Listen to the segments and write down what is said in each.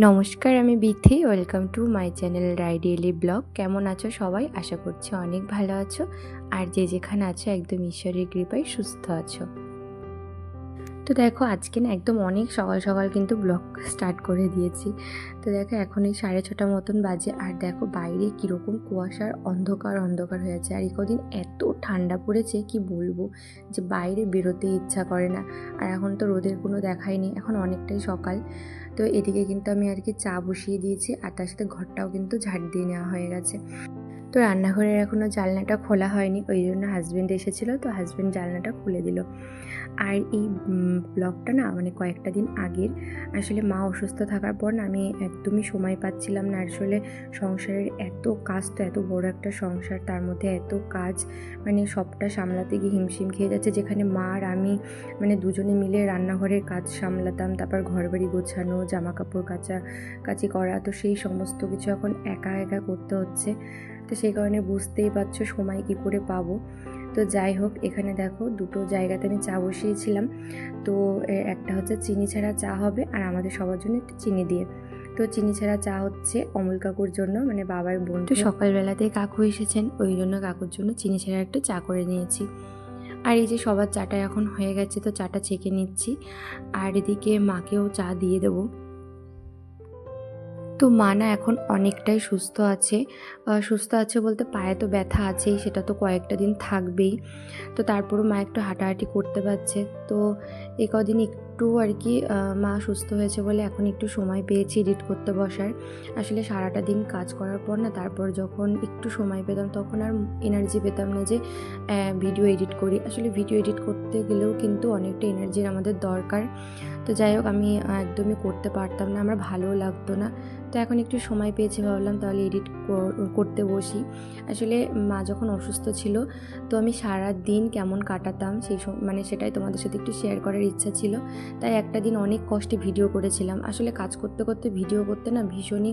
নমস্কার, আমি Bithi. Welcome to my channel রাইডেলি vlog. কেমন আছো সবাই? আশা করছি অনেক ভালো আছো। আর যে যেখানে আছো, একদম ঈশ্বরের কৃপায় সুস্থ আছো। তো দেখো, আজকে না একদম অনেক সকাল সকাল কিন্তু ব্লগ স্টার্ট করে দিয়েছি। তো দেখো, এখন এই সাড়ে ছটা মতন বাজে। আর দেখো, বাইরে কীরকম কুয়াশার অন্ধকার অন্ধকার হয়ে আছে। আর এই কদিন এত ঠান্ডা পড়েছে, কি বলব? যে বাইরে বেরোতে ইচ্ছা করে না। আর এখন তো রোদের কোনো দেখাই নেই। এখন অনেকটাই সকাল। তো এদিকে কিন্তু আমি আর কি চা বসিয়ে দিয়েছি আর তার সাথে ঘরটাও কিন্তু ঝাড় দিয়ে নেওয়া হয়ে গেছে। তো রান্নাঘরের এখনও জানলাটা খোলা হয়নি, ওই জন্য হাজব্যান্ড এসেছিল, তো হাজব্যান্ড জালনাটা খুলে দিল। আর এই ব্লগটা না মানে কয়েকটা দিন আগের, আসলে মা অসুস্থ থাকার পর না আমি একদমই সময় পাচ্ছিলাম না। আসলে সংসারের এত কাজ তো, এত বড় একটা সংসার, তার মধ্যে এত কাজ মানে সবটা সামলাতে গিয়ে হিমশিম খেয়ে যাচ্ছে। যেখানে মা আর আমি মানে দুজনে মিলে রান্নাঘরের কাজ সামলাতাম, তারপর ঘর বাড়ি গোছানো জামা কাপড় কাচা, কাচি করা, তো সেই সমস্ত কিছু এখন একা একা করতে হচ্ছে। তো সেই কারণে বুঝতেই পারছ সময় কী করে পাবো। তো যাই হোক, এখানে দেখো দুটো জায়গাতে আমি চা বসিয়েছিলাম। তো একটা হচ্ছে চিনি ছাড়া চা হবে আর আমাদের সবার জন্য একটু চিনি দিয়ে। তো চিনি ছাড়া চা হচ্ছে অমল কাকুর জন্য মানে বাবার বোন। তো সকালবেলাতে কাকু এসেছেন, ওই জন্য কাকুর জন্য চিনি ছাড়া একটু চা করে নিয়েছি। আর এই যে সবার চাটা এখন হয়ে গেছে, তো চাটা ছেঁকে নিচ্ছি। আর এদিকে মাকেও চা দিয়ে দেবো। তো মা না এখন অনেকটাই সুস্থ আছে। সুস্থ আছে বলতে পায়ে তো ব্যথা আছেই, সেটা তো কয়েকটা দিন থাকবেই। তো তারপরও মা একটু হাঁটাহাঁটি করতে পারছে। তো এ কদিন একটু আর কি মা সুস্থ হয়েছে বলে এখন একটু সময় পেয়েছি এডিট করতে বসার। আসলে সারাটা দিন কাজ করার পর না তারপর যখন একটু সময় পেতাম তখন আর এনার্জি পেতাম না যে ভিডিও এডিট করি। আসলে ভিডিও এডিট করতে গেলেও কিন্তু অনেকটা এনার্জির আমাদের দরকার। তো যাই হোক, আমি একদমই করতে পারতাম না, আমার ভালোও লাগতো না। তো এখন একটু সময় পেয়েছি, ভাবলাম তাহলে এডিট করতে বসি। আসলে মা যখন অসুস্থ ছিল, তো আমি সারা দিন কেমন কাটাতাম সেই মানে সেটাই তোমাদের সাথে একটু শেয়ার করার ইচ্ছা ছিল। তাই একটা দিন অনেক কষ্টে ভিডিও করেছিলাম। আসলে কাজ করতে করতে ভিডিও করতে না ভীষণই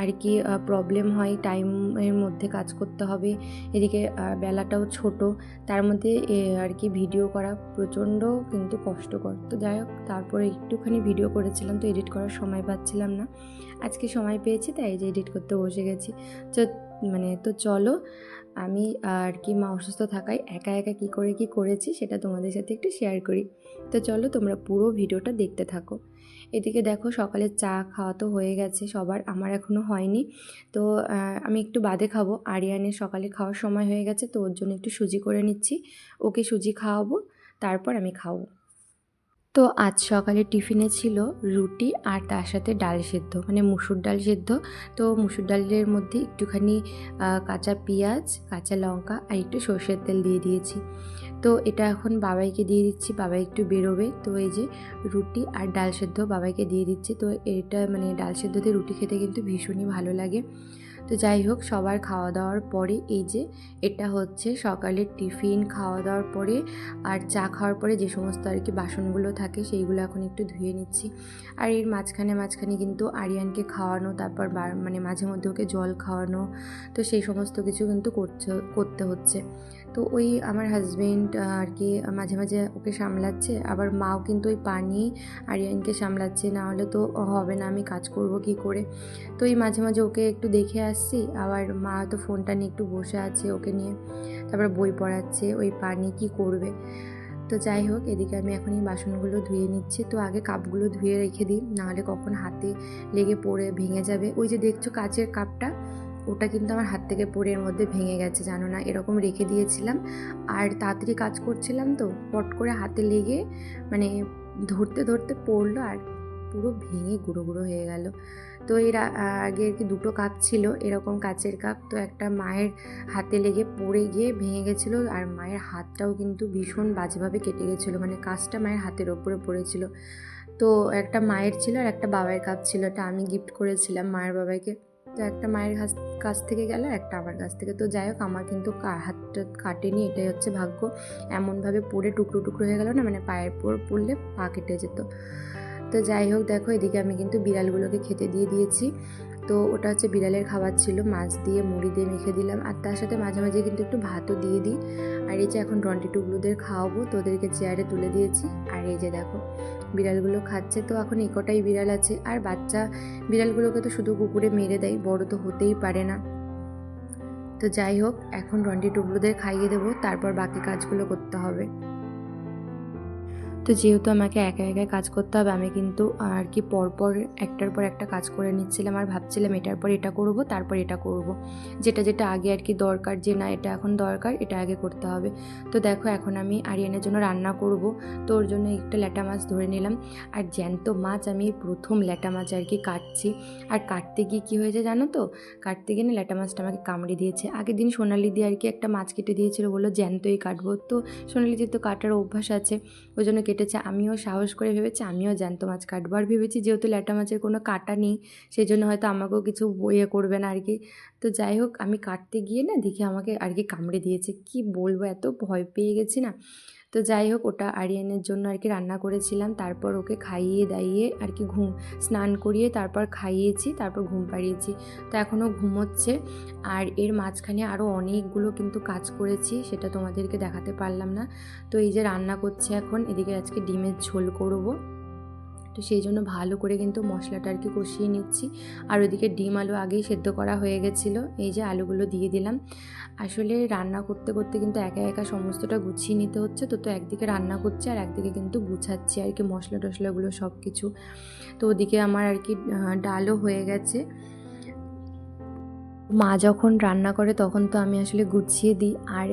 আর কি প্রবলেম হয়। টাইমের মধ্যে কাজ করতে হবে। এদিকে বেলাটাও ছোট। তার মধ্যে আর কি ভিডিও করা প্রচণ্ড কিন্তু কষ্টকর। তো যাই হোক, তারপরে একটুখানি ভিডিও করেছিলাম, তো এডিট করার সময় পাচ্ছিলাম না। আজকে সময় পেয়েছি, তাই যে এডিট করতে বসে গেছি। তো মানে তো চলো, আমি আর কি মা অসুস্থ থাকায় একা একা কী করে কি করেছি সেটা তোমাদের সাথে একটু শেয়ার করি। তো চলো তোমরা পুরো ভিডিওটা দেখতে থাকো। এদিকে দেখো সকালে চা খাওয়া তো হয়ে গেছে, সবার, আমার এখনও হয়নি। তো আমি একটু বাদে খাব। আরিয়ানের সকালে খাওয়ার সময় হয়ে গেছে, তো ওর জন্য একটু সুজি করে নিচ্ছি। ওকে সুজি খাওয়াবো, তারপর আমি খাব। তো আজ সকালে টিফিনে ছিল রুটি আর তার সাথে ডাল সেদ্ধ মানে মুসুর ডাল সেদ্ধ। তো মুসুর ডালের মধ্যে একটুখানি কাঁচা পেঁয়াজ, কাঁচা লঙ্কা আর একটু সর্ষের তেল দিয়ে দিয়েছি। তো এটা এখন বাবাইকে দিয়ে দিচ্ছি, বাবাই একটু বেরোবে। তো এই যে রুটি আর ডাল সেদ্ধ বাবাইকে দিয়ে দিচ্ছি। তো এটা মানে ডাল সেদ্ধতে রুটি খেতে কিন্তু ভীষণই ভালো লাগে। তো যাই হোক, সবার খাওয়া দাওয়ার পরে এই যে এটা হচ্ছে সকালের টিফিন, খাওয়া দাওয়ার পরে আর চা খাওয়ার পরে যে সমস্ত আর কি বাসনগুলো থাকে সেইগুলো এখন একটু ধুয়ে নিচ্ছি। আর এর মাঝখানে মাঝখানে কিন্তু আরিয়ানকে খাওয়ানো, তারপর মানে মাঝে মধ্যে ওকে জল খাওয়ানো, তো সেই সমস্ত কিছু কিন্তু করছে, করতে হচ্ছে। তো ওই আমার হাজবেন্ড আর কি, মাঝে মাঝে ওকে সামলাচ্ছে। আবার মাও কিন্তু ওই পানি, আরিয়ানকে সামলাচ্ছে। না হলে তো হবে না, আমি কাজ করব কি করে? তো এই মাঝে মাঝে ওকে একটু দেখে আসছি। আবার মা তো ফোনটা নিয়ে একটু বসে আছে ওকে নিয়ে। তারপর বই পড়াচ্ছে, ওই পানি কি করবে? তো যাই হোক, এদিকে আমি এখন এই বাসনগুলো ধুয়ে নিচ্ছি। তো আগে কাপগুলো ধুয়ে রেখে দিই নাহলে কখন হাতে লেগে পড়ে, ভেঙে যাবে। ওই যে দেখছ কাচের কাপটা? ওটা কিন্তু আমার হাত থেকে পড়ে মধ্যে ভেঙে গেছে, জানো না? এরকম রেখে দিয়েছিলাম। আর তাড়াতাড়ি কাজ করছিলাম তো, পট করে হাতে লেগে মানে ধরতে ধরতে পড়ল আর পুরো ভেঙে গুঁড়ো গুঁড়ো হয়ে গেল। তো এর আগে আর কি দুটো কাপ ছিল, এরকম কাচের কাপ। তো একটা মায়ের হাতে লেগে পড়ে গিয়ে ভেঙে গেছিল আর মায়ের হাতটাও কিন্তু ভীষণ বাজেভাবে কেটে গেছিল মানে কাজটা মায়ের হাতের ওপরে পড়েছিল। তো একটা মায়ের ছিল আর একটা বাবার কাপ ছিল এটা আমি গিফট করেছিলাম মায়ের বাবাকে। তো একটা মায়ের কাছ থেকে গেল, একটা আমার কাছ থেকে। তো যাই হোক, আমার কিন্তু হাতটা কাটেনি, এটাই হচ্ছে ভাগ্য। এমনভাবে পড়ে টুকরো টুকরো হয়ে গেল না মানে পায়ের পর পড়লে পা কেটে যেত। তো যাই হোক, দেখো, এদিকে আমি কিন্তু বিড়ালগুলোকে খেতে দিয়ে দিয়েছি। তো ওটা হচ্ছে বিড়ালের খাবার ছিল, মাছ দিয়ে মুড়ি দিয়ে মেখে দিলাম। আর তার সাথে মাঝে মাঝে কিন্তু একটু ভাতও দিয়ে দিই। আর এই যে এখন রন্টি টুকরোদের খাওয়াবো, তো ওদেরকে চেয়ারে তুলে দিয়েছি। আর এই যে দেখো, বিড়ালগুলো খাচ্ছে। তো এখন একটাই বিড়াল আছে। আর বাচ্চা বিড়ালগুলোকে তো শুধু কুকুরে মেরে দেয়, বড় তো হতেই পারে না। তো যাই হোক, এখন রন্টি টুকরোদের খাইয়ে দেবো, তারপর বাকি কাজগুলো করতে হবে। তো যেহেতু আমাকে একা একা কাজ করতে হবে, আমি কিন্তু আর কি পরপর একটার পর একটা কাজ করে নিচ্ছিলাম আর ভাবছিলাম এটার পর এটা করব, তারপর এটা করব। যেটা যেটা আগে আর কি দরকার যে না, এটা এখন দরকার, এটা আগে করতে হবে। তো দেখো, এখন আমি আরিয়ানের জন্য রান্না করব। তো ওর জন্য একটা ল্যাটা মাছ ধরে নিলাম। আর জ্যান্ত মাছ আমি প্রথম ল্যাটা মাছ আর কি কাটছি। আর কাটতে গিয়ে কী হয়েছে জানো তো? কাটতে গিয়ে না ল্যাটা মাছটা আমাকে কামড়ে দিয়েছে। আগের দিন সোনালি দিয়ে আর কি একটা মাছ কেটে দিয়েছিল বলল জ্যান্তই কাটবো। তো সোনালিদের তো কাটার অভ্যাস আছে, ওই জন্য কেটেছে, আমিও সাহস করে ভেবেছি, আমিও জ্যান্ত মাছ কাটবো। আর ভেবেছি যেহেতু ল্যাটা মাছের কোনো কাটা নেই সেই জন্য হয়তো আমাকেও কিছু ইয়ে করবে না আর কি তো যাই হোক, আমি কাটতে গিয়ে না দেখি আমাকে আর কি কামড়ে দিয়েছে। কি বলব, এত ভয় পেয়ে গেছি না। তো যাই হোক, ওটা আরিয়ানের জন্য আর কি রান্না করেছিলাম। তারপর ওকে খাইয়ে দাইয়ে আর কি ঘুম, স্নান করিয়ে তারপর খাইয়েছি, তারপর ঘুম পাড়িয়েছি। তো এখনও ঘুমোচ্ছে। আর এর মাঝখানে আরও অনেকগুলো কিন্তু কাজ করেছি, সেটা তোমাদেরকে দেখাতে পারলাম না। তো এই যে রান্না করছে এখন, এদিকে আজকে ডিমের ঝোল করব। তো সেই জন্য ভালো করে কিন্তু মশলাটা আর কি কষিয়ে নিচ্ছি। আর ওদিকে ডিম আলু আগেই সেদ্ধ করা হয়ে গেছিল, এই যে আলুগুলো দিয়ে দিলাম। আসলে রান্না করতে করতে কিন্তু একা একা সমস্তটা গুছিয়ে নিতে হচ্ছে, তো তো একদিকে রান্না করছি আর একদিকে কিন্তু গুছাচ্ছি আর কি মশলা টশলাগুলো সব কিছু তো ওদিকে আমার আর কি ডালও হয়ে গেছে। মা যখন রান্না করে তখন তো আমি আসলে গুছিয়ে দিই। আর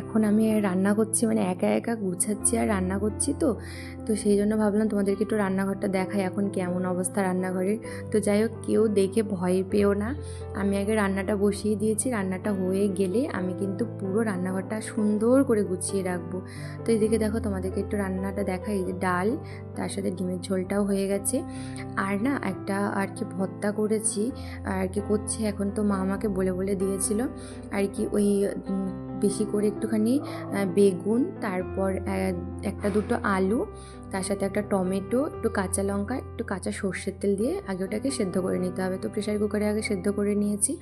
এখন আমি রান্না করছি মানে একা একা গুছাচ্ছি আর রান্না করছি তো তো সেই জন্য ভাবলাম তোমাদেরকে একটু রান্নাঘরটা দেখাই এখন কেমন অবস্থা রান্নাঘরের। তো যাই হোক, কেউ দেখে ভয় পেও না। আমি আগে রান্নাটা বসিয়ে দিয়েছি, রান্নাটা হয়ে গেলে আমি কিন্তু পুরো রান্নাঘরটা সুন্দর করে গুছিয়ে রাখব। তো এদিকে দেখো তোমাদেরকে একটু রান্নাটা দেখাই যে ডাল, তার সাথে ডিমের ঝোলটাও হয়ে গেছে। আর না একটা আর কি ভর্তা করেছি, আর কি করছে এখন তো মা আমাকে বলে বলে দিয়েছিল। আর কি ওই বেশি করে একটুখানি বেগুন, তারপর একটা দুটো আলু, তার সাথে একটা টমেটো, একটু কাঁচা লঙ্কা, একটু কাঁচা সর্ষের তেল দিয়ে আগে ওটাকে সেদ্ধ করে নিতে হবে। তো প্রেশার কুকারে আগে সেদ্ধ করে নিয়েছি।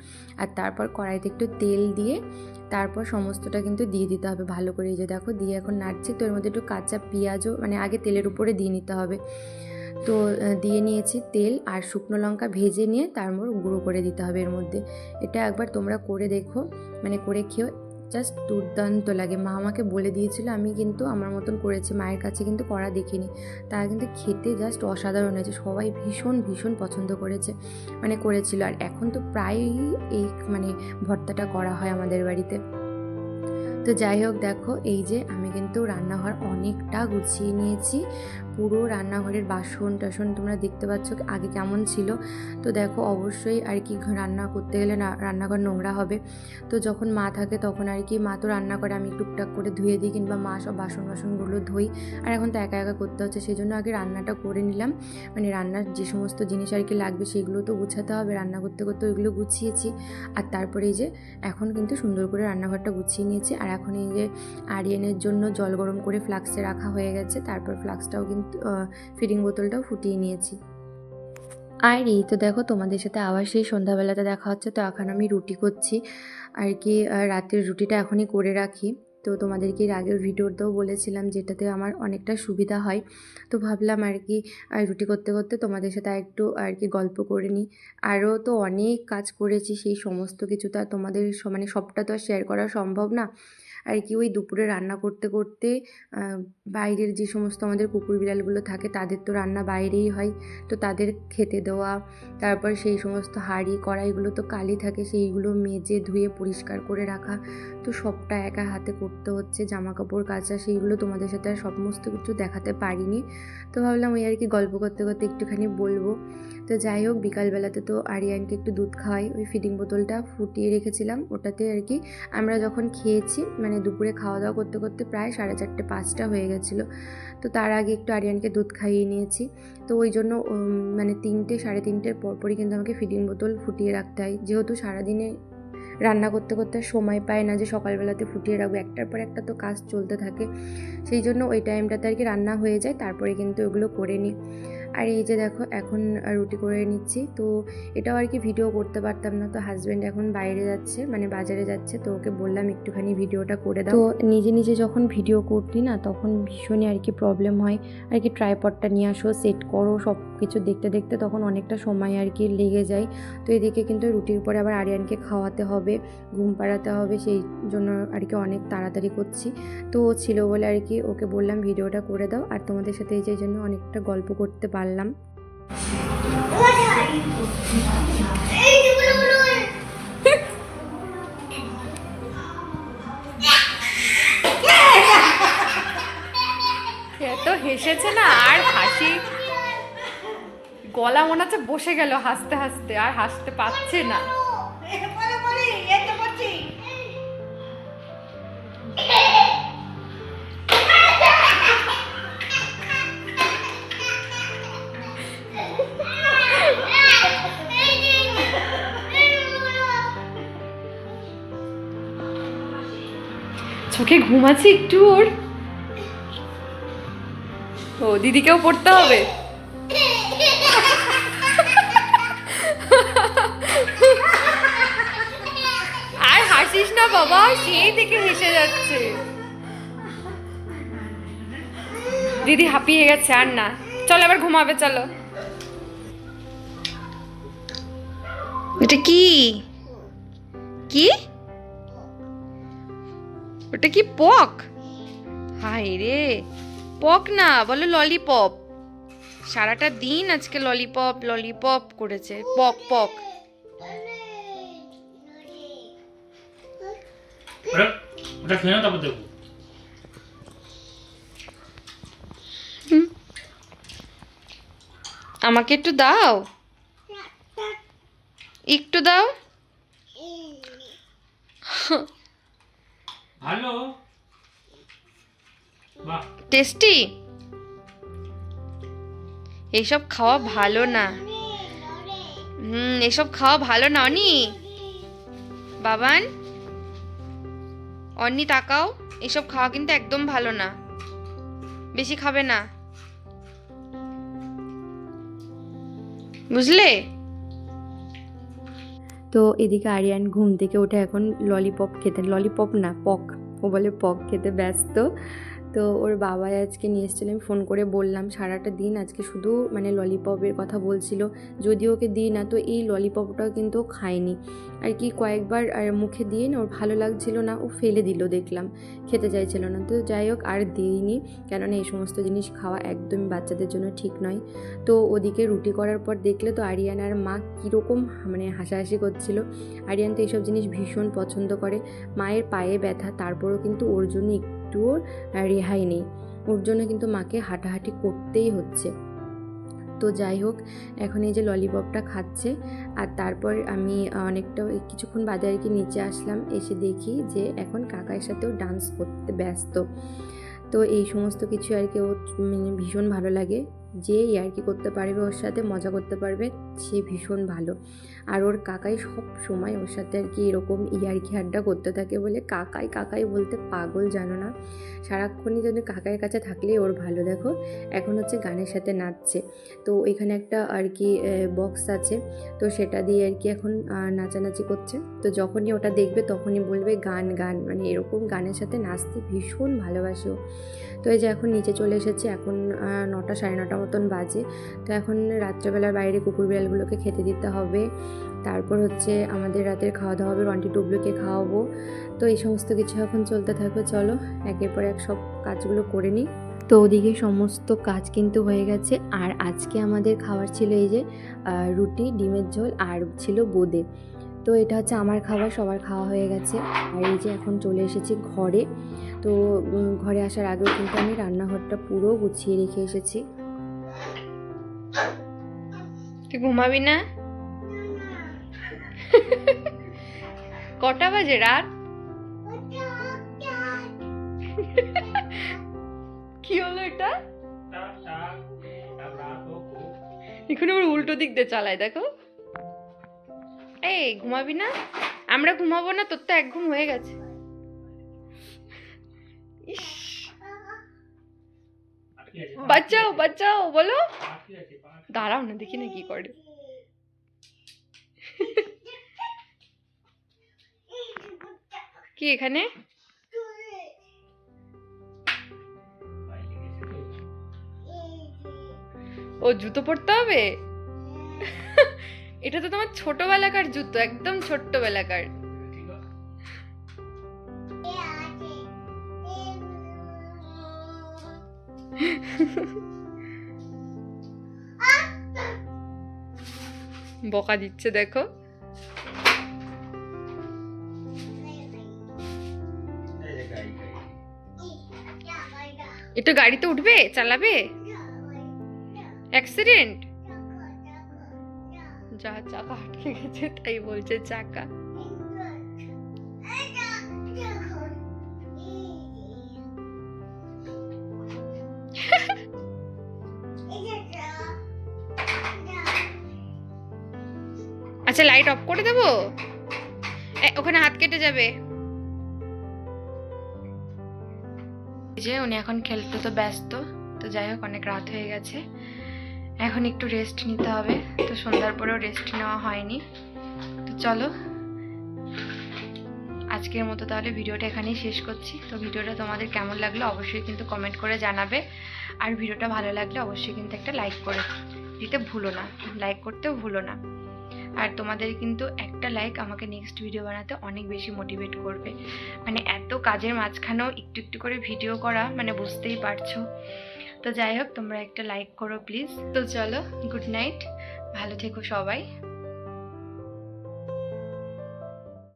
আর তারপর কড়াইতে একটু তেল দিয়ে তারপর সমস্তটা কিন্তু দিয়ে দিতে হবে ভালো করে। এই যে দেখো, দিয়ে এখন নাড়ছি। তো এর মধ্যে একটু কাঁচা পেঁয়াজও মানে আগে তেলের উপরে দিয়ে নিতে হবে। তো দিয়ে নিয়েছি তেল আর শুকনো লঙ্কা ভেজে নিয়ে তারপর গুঁড়ো করে দিতে হবে এর মধ্যে। এটা একবার তোমরা করে দেখো মানে করে খেও জাস্ট দুর্দান্ত লাগে। মা আমাকে বলে দিয়েছিল, আমি কিন্তু আমার মতন করেছি, মায়ের কাছে কিন্তু করা দেখিনি। তারা কিন্তু খেতে জাস্ট অসাধারণ হয়েছে, সবাই ভীষণ ভীষণ পছন্দ করেছে মানে করেছিল। আর এখন তো প্রায়ই এই মানে ভর্তাটা করা হয় আমাদের বাড়িতে। তো যাই হোক দেখো, এই যে আমি কিন্তু রান্নাঘর অনেকটা গুছিয়ে নিয়েছি। পুরো রান্নাঘরের বাসন টাসন তোমরা দেখতে পাচ্ছ আগে কেমন ছিল। তো দেখো, অবশ্যই আর কি রান্না করতে গেলে না, রান্নাঘর নোংরা হবে। তো যখন মা থাকে তখন আর কি, মা তো রান্না করে, আমি টুকটাক করে ধুয়ে দিই কিংবা মা সব বাসন বাসনগুলো ধুই। আর এখন তো একা একা করতে হচ্ছে সেই জন্য আগে রান্নাটা করে নিলাম। মানে রান্নার যে সমস্ত জিনিস আর কি লাগবে সেগুলো তো গুছাতে হবে। রান্না করতে করতে ওইগুলো গুছিয়েছি। আর তারপরে এই যে, এখন কিন্তু সুন্দর করে রান্নাঘরটা গুছিয়ে নিয়েছি। আর এখন এই যে আরিয়ানের জন্য জল গরম করে ফ্লাক্সে রাখা হয়ে গেছে, তারপর ফ্লাক্সটাও কিন্তু ফিডিং বোতলটাও ফুটিয়ে নিয়েছি। আর এই তো দেখো তোমাদের সাথে আবার সেই সন্ধ্যাবেলাতে দেখা হচ্ছে, তো এখন আমি রুটি করছি। আর কি রাতের রুটিটা এখনই করে রাখি। তো তোমাদেরকে এর আগের ভিডিওতেও বলেছিলাম যেটাতে আমার অনেকটা সুবিধা হয়। তো ভাবলাম আর কি রুটি করতে করতে তোমাদের সাথে একটু আর কি গল্প করে নিই। আরও তো অনেক কাজ করেছি, সেই সমস্ত কিছু তো আর তোমাদের মানে সবটা তো আর শেয়ার করা সম্ভব না। আর কি ওই দুপুরে রান্না করতে করতে বাইরের যে সমস্ত আমাদের কুকুর বিড়ালগুলো থাকে তাদের তো রান্না বাইরেই হয়। তো তাদের খেতে দেওয়া, তারপর সেই সমস্ত হাঁড়ি, কড়াইগুলো তো কালি থাকে সেইগুলো মেজে ধুয়ে পরিষ্কার করে রাখা। তো সবটা একা হাতে করতে হচ্ছে জামা কাপড় কাচা সেইগুলো তোমাদের সাথে আর সমস্ত কিছু দেখাতে পারিনি। তো ভাবলাম ওই আর কি গল্প করতে করতে একটুখানি বলব। তো যাই হোক, বিকালবেলাতে তো আরিয়ানকে একটু দুধ খাওয়াই। ওই ফিডিং বোতলটা ফুটিয়ে রেখেছিলাম। ওটাতে আর কি আমরা যখন খেয়েছি মানে দুপুরে খাওয়া দাওয়া করতে করতে প্রায় সাড়ে চারটে, পাঁচটা হয়ে গেছিল। তো তার আগে একটু আরিয়ানকে দুধ খাইয়ে নিয়েছি। তো ওই জন্য মানে তিনটে, সাড়ে তিনটের পরপরই কিন্তু আমাকে ফিডিং বোতল ফুটিয়ে রাখতে হয়। যেহেতু সারাদিনে রান্না করতে করতে সময় পায় না যে সকালবেলাতে ফুটিয়ে রাখব, একটার পর একটা তো কাজ চলতে থাকে। সেই জন্য ওই টাইমটাতে আর কি রান্না হয়ে যায়, তারপরে কিন্তু ওগুলো করে নিই। আর এই যে দেখো, এখন রুটি করে নিচ্ছি। তো এটাও আর কি ভিডিও করতে পারতাম না। তো হাজব্যান্ড এখন বাইরে যাচ্ছে মানে বাজারে যাচ্ছে। তো ওকে বললাম, একটুখানি ভিডিওটা করে দাও। তো নিজে নিজে যখন ভিডিও করতি না, তখন ভীষণই আর কি প্রবলেম হয়। আর কি ট্রাইপডটা নিয়ে আসো সেট করো সব কিছু দেখতে দেখতে তখন অনেকটা সময় আর কি লেগে যায়। তো এদিকে কিন্তু রুটির পরে আবার আরিয়ানকে খাওয়াতে হবে, ঘুম পাড়াতে হবে, সেই জন্য আর কি অনেক তাড়াতাড়ি করছি। তো ছিল বলে আর কি ওকে বললাম ভিডিওটা করে দাও। আর তোমাদের সাথে এই জন্য অনেকটা গল্প করতে পারলাম। এত হেসেছে না, আর হাসি। গলা মনে হচ্ছে বসে গেল হাসতে হাসতে, আর হাসতে পারছে না। চোখে ঘুম আছে একটু ওর? ও, দিদিকেও পড়তে হবে? আর হাসিস না বাবা, সেই থেকে হেসে যাচ্ছে। দিদি হাঁপিয়ে গেছে, আর না। চলো এবার ঘুমাবে, চলো। এটা কি? কি? ওটা কি পক? হাই রে পক না বলো ললিপপ। সারাটা দিন আজকে ললিপপ ললিপপ করেছে পক পক। ওটা ওটা খেয়ে নাও তারপর দেখব। আমাকে একটু দাও। একটু দাও। ভালো টেস্টি? এইসব খাওয়া ভালো না। হুম এসব খাওয়া ভালো না, অনি? বাবান? অনি, তাকাও। এসব খাওয়া কিন্তু একদম ভালো না। বেশি খাবে না। বুঝলে? তো এদিকে আরিয়ান ঘুম থেকে ওঠে এখন ললিপপ খেতে ললিপপ না, পক, ও বলে পক খেতে ব্যস্ত। তো ওর বাবাই আজকে নিয়ে এসেছিল, আমি ফোন করে বললাম, সারাটা দিন আজকে শুধু মানে ললিপপের কথা বলছিল, যদি ওকে দিই না তো এই ললিপপটাও কিন্তু খায়নি। আর কি কয়েকবার আর মুখে দিয়ে না ওর ভালো লাগছিল না, ও ফেলে দিল দেখলাম, খেতে চাইছিল না। তো যাই হোক, আর দিইনি, কেননা এই সমস্ত জিনিস খাওয়া একদমই বাচ্চাদের জন্য ঠিক নয়। তো ওদিকে রুটি করার পর দেখলে তো আরিয়ান আর মা কীরকম মানে হাসাহাসি করছিল। আরিয়ান তো এইসব জিনিস ভীষণ পছন্দ করে, মায়ের পায়ে ব্যথা, তারপরও কিন্তু ওর জন্য একটুও রেহাই নেই। ওর জন্য কিন্তু মাকে হাঁটাহাঁটি করতেই হচ্ছে। তো যাই হোক, এখন এই যে ললিপপটা খাচ্ছে আর তারপর আমি অনেকটা কিছুক্ষণ বাদে আর কি নিচে আসলাম, এসে দেখি যে এখন কাকার সাথেও ডান্স করতে ব্যস্ত। তো এই সমস্ত কিছু আর কি ও মানে ভীষণ ভালো লাগে। যে ইয়ার্কি করতে পারবে, ওর সাথে মজা করতে পারবে, সে ভীষণ ভালো। আর ওর কাকাই সব সময় ওর সাথে আর কি এরকম ইয়ার্কি আড্ডা করতে থাকে বলে কাকাই কাকাই বলতে পাগল জানো না। সারাক্ষণই যেন কাকার কাছে থাকলেই ওর ভালো, দেখো। এখন হচ্ছে গানের সাথে নাচছে। তো এখানে একটা আর কি বক্স আছে। তো সেটা দিয়ে আর কি এখন নাচানাচি করছে। তো যখনই ওটা দেখবে তখনই বলবে গান গান। মানে এরকম গানের সাথে নাচতে ভীষণ ভালোবাসে। তো এই যে এখন নিচে চলে এসেছে, এখন নটা সাড়ে নটা মতন বাজে। তো এখন রাত্রেবেলার বাইরে কুকুর বিড়ালগুলোকে খেতে দিতে হবে। তারপর হচ্ছে আমাদের রাতের খাওয়া দাওয়া হবে, রন্টি টুবলুকে খাওয়াবো। তো এই সমস্ত কিছু এখন চলতে থাকবে, চলো। একের পর এক সব কাজগুলো করে নিই। তো ওদিকে সমস্ত কাজ কিন্তু হয়ে গেছে। আর আজকে আমাদের খাবার ছিল এই যে রুটি, ডিমের ঝোল আর ছিল বোঁদে। তো এটা হচ্ছে আমার খাবার, সবার খাওয়া হয়ে গেছে। আর এই যে এখন চলে এসেছি ঘরে। তো ঘরে আসার আগেও কিন্তু আমি রান্নাঘরটা পুরো গুছিয়ে রেখে এসেছি। তুই ঘুমাবি না? কটা বাজে রাত? কি হলো এটা। এখন আবার উল্টো দিক দিয়ে চালায়, দেখো। এই, ঘুমাবি না? আমরা ঘুমাবো না, তোর তো এক ঘুম হয়ে গেছে। ইস। বাঁচাও বাঁচাও বলো। দাঁড়াও না দেখি না কি করে। কি এখানে। ও জুতো পরতে হবে? এটা তো তোমার ছোটবেলাকার জুতো একদম ছোট্টবেলাকার। বকা দিচ্ছে, দেখো। এটা গাড়িতে উঠবে? চালাবে? অ্যাক্সিডেন্ট যা চাকা আটকে গেছে, তাই বলছে চাকা। আচ্ছা লাইট অফ করে দেবো? ওখানে হাত কেটে যাবে। যে উনি এখন খেলতে তো ব্যস্ত, তো যাই হোক, অনেক রাত হয়ে গেছে। এখন একটু রেস্ট নিতে হবে, তো সন্ধ্যার পরেও রেস্ট নেওয়া হয়নি। তো চলো, আজকের মতো তাহলে ভিডিওটা এখানেই শেষ করছি। তো ভিডিওটা তোমাদের কেমন লাগল অবশ্যই কিন্তু কমেন্ট করে জানাবে। আর ভিডিওটা ভালো লাগলে অবশ্যই কিন্তু একটা লাইক করে দিতে ভুলো না। লাইক করতেও ভুলো না। আর তোমাদের কিন্তু একটা লাইক আমাকে নেক্সট ভিডিও বানাতে অনেক বেশি মোটিভেট করবে। মানে এত কাজের মাঝখানেও একটু একটু করে ভিডিও করা মানে বুঝতেই পারছ। তো যাই হোক, তোমরা একটা লাইক করো প্লিজ তো চলো গুড নাইট ভালো থেকো সবাই।